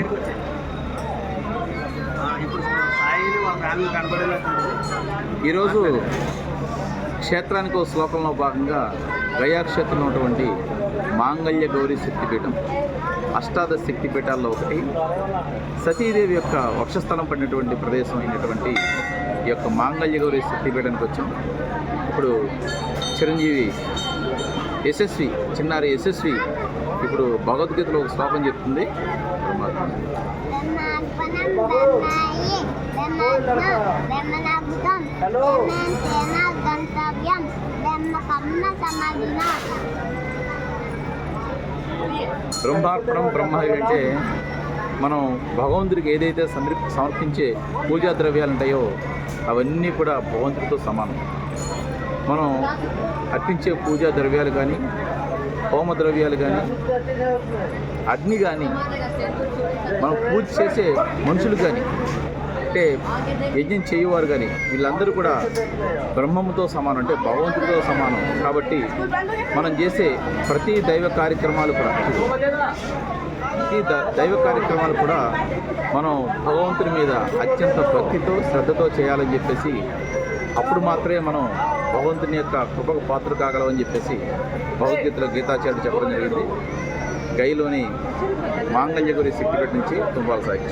దగ్గరికి వచ్చాయి ఇప్పుడు సాయిని మా ఫ్యామిలీ కనపడేలాగా ఈరోజు క్షేత్రానికి ఒక శ్లోకంలో భాగంగా గయాక్షేత్రం ఉన్నటువంటి మాంగళ్య గౌరీ శక్తిపీఠం అష్టాదశ శక్తిపీఠాల్లో ఒకటి సతీదేవి యొక్క వక్షస్థలం పడినటువంటి ప్రదేశం అయినటువంటి ఈ యొక్క మాంగళ్య గౌరీ శక్తిపీఠానికి వచ్చాం. ఇప్పుడు చిరంజీవి యశస్వి చిన్నారి యశస్వి ఇప్పుడు భగవద్గీతలో ఒక శ్లోకం చెప్తుంది. బ్రహ్మార్పణం బ్రహ్మ అంటే మనం భగవంతుడికి ఏదైతే సమర్ సమర్పించే పూజా ద్రవ్యాలు ఉంటాయో అవన్నీ కూడా భగవంతుడితో సమానం మనం అర్పించే పూజా ద్రవ్యాలు కానీ హోమద్రవ్యాలు కానీ అగ్ని కానీ మనం పూజ చేసే మనుషులు కానీ అంటే యజ్ఞం చేయవారు కానీ వీళ్ళందరూ కూడా బ్రహ్మముతో సమానం అంటే భగవంతుడితో సమానం. కాబట్టి మనం చేసే ప్రతి దైవ కార్యక్రమాలు కూడా ఈ ద- దైవ కార్యక్రమాలు కూడా మనం భగవంతుని మీద అత్యంత భక్తితో శ్రద్ధతో చేయాలని చెప్పేసి అప్పుడు మాత్రమే మనం భగవంతుని యొక్క కృపకు పాత్ర కాగలమని చెప్పేసి భగవద్గీతలో గీతాచార్య చెప్పడం జరిగింది. గైలోని మాంగళ్య గురి శక్తిపేట నుంచి తుంపాల సాగి